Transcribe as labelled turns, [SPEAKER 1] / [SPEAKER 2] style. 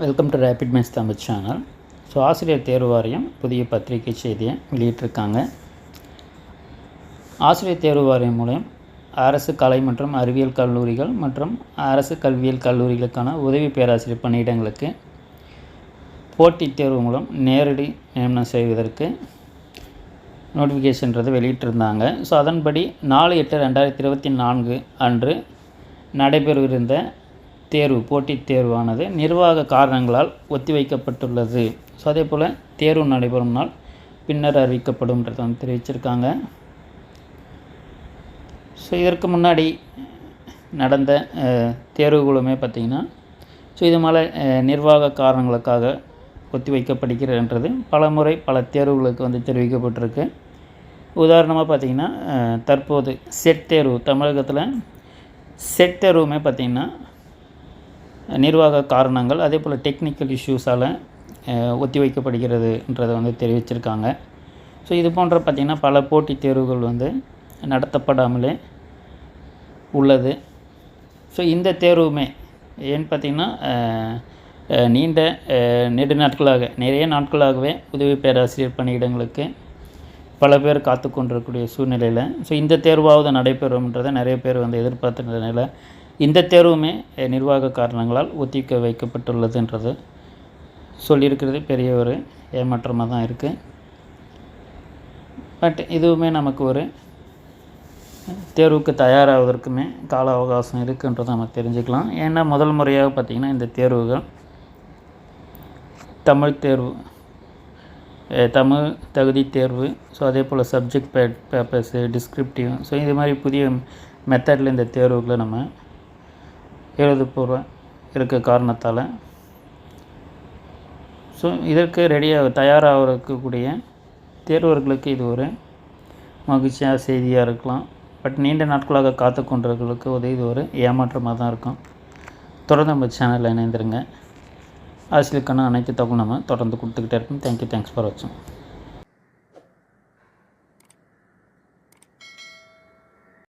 [SPEAKER 1] Welcome to rapid men's Tamil channel so ஆசிரியர் தேர்வு வாரியம் புதிய பத்திரிகை செய்தியை வெளியிட்டிருக்காங்க. ஆசிரியர் தேர்வு வாரியம் மூலம் அரசு கலை மற்றும் அறிவியல் கல்லூரிகள் மற்றும் அரசு கல்வியியல் கல்லூரிகளுக்கான உதவி பேராசிரியர் பணியிடங்களுக்கு போட்டித் தேர்வு மூலம் நேரடி நியமனம் செய்வதற்கு நோட்டிஃபிகேஷன்றது வெளியிட்டிருந்தாங்க. ஸோ அதன்படி நாலு எட்டு ரெண்டாயிரத்தி இருபத்தி நான்கு அன்று நடைபெறவிருந்த தேர்வு போட்டித் தேர்வானது நிர்வாக காரணங்களால் ஒத்திவைக்கப்பட்டுள்ளது. ஸோ அதே போல் தேர்வு நடைபெறும் நாள் பின்னர் அறிவிக்கப்படும்ன்றதை வந்து தெரிவிச்சிருக்காங்க. ஸோ இதற்கு முன்னாடி நடந்த தேர்வுகளுமே பார்த்திங்கன்னா ஸோ இது மேலே நிர்வாக காரணங்களுக்காக ஒத்திவைக்கப்படுகிறன்றது பல முறை பல தேர்வுகளுக்கு வந்து தெரிவிக்கப்பட்டிருக்கு. உதாரணமாக பார்த்திங்கன்னா தற்போது செட் தேர்வு தமிழகத்தில் செட் தேர்வுமே பார்த்திங்கன்னா நிர்வாக காரணங்கள் அதே போல் டெக்னிக்கல் இஷ்யூஸால் ஒத்தி வைக்கப்படுகிறதுன்றதை வந்து தெரிவிச்சிருக்காங்க. ஸோ இது போன்ற பார்த்திங்கன்னா பல போட்டித் தேர்வுகள் வந்து நடத்தப்படாமலே உள்ளது. ஸோ இந்த தேர்வுமே ஏன்னு பார்த்திங்கன்னா நீண்ட நெடு நாட்களாக நிறைய நாட்களாகவே உதவி பேராசிரியர் பணியிடங்களுக்கு பல பேர் காத்து கொண்டிருக்கக்கூடிய சூழ்நிலையில் ஸோ இந்த தேர்வாவது நடைபெறும்ன்றதை நிறைய பேர் வந்து எதிர்பார்த்துன்றதுனால இந்த தேர்வுமே நிர்வாக காரணங்களால் ஒத்திக்க வைக்கப்பட்டுள்ளதுன்றது சொல்லியிருக்கிறது பெரிய ஒரு ஏமாற்றமாக தான் இருக்குது பட் இதுவுமே நமக்கு ஒரு தேர்வுக்கு தயாராவதற்குமே கால அவகாசம் இருக்குன்றதை நம்ம தெரிஞ்சுக்கலாம். ஏன்னா முதல் முறையாக பார்த்திங்கன்னா இந்த தேர்வுகள் தமிழ் தேர்வு தமிழ் தகுதி தேர்வு ஸோ அதே போல் சப்ஜெக்ட் பே பேப்பர்ஸு டிஸ்கிரிப்டிவ் ஸோ இது மாதிரி புதிய மெத்தடில் இந்த தேர்வுகளை நம்ம எழுதப்பூர்வம் இருக்க காரணத்தால். ஸோ இதற்கு ரெடியாக தயாராக இருக்கக்கூடிய தேர்வர்களுக்கு இது ஒரு மகிழ்ச்சியாக செய்தியாக இருக்கலாம். பட் நீண்ட நாட்களாக காத்து கொண்டவர்களுக்கு உதவி இது ஒரு ஏமாற்றமாக தான் இருக்கும். தொடர்ந்து நம்ம சேனலில் இணைந்துருங்க. அரசியலுக்கான அனைத்து தகவலும் நம்ம தொடர்ந்து கொடுத்துக்கிட்டே இருக்கோம் தேங்க்யூ தேங்க்ஸ் ஃபார் வாட்சிங்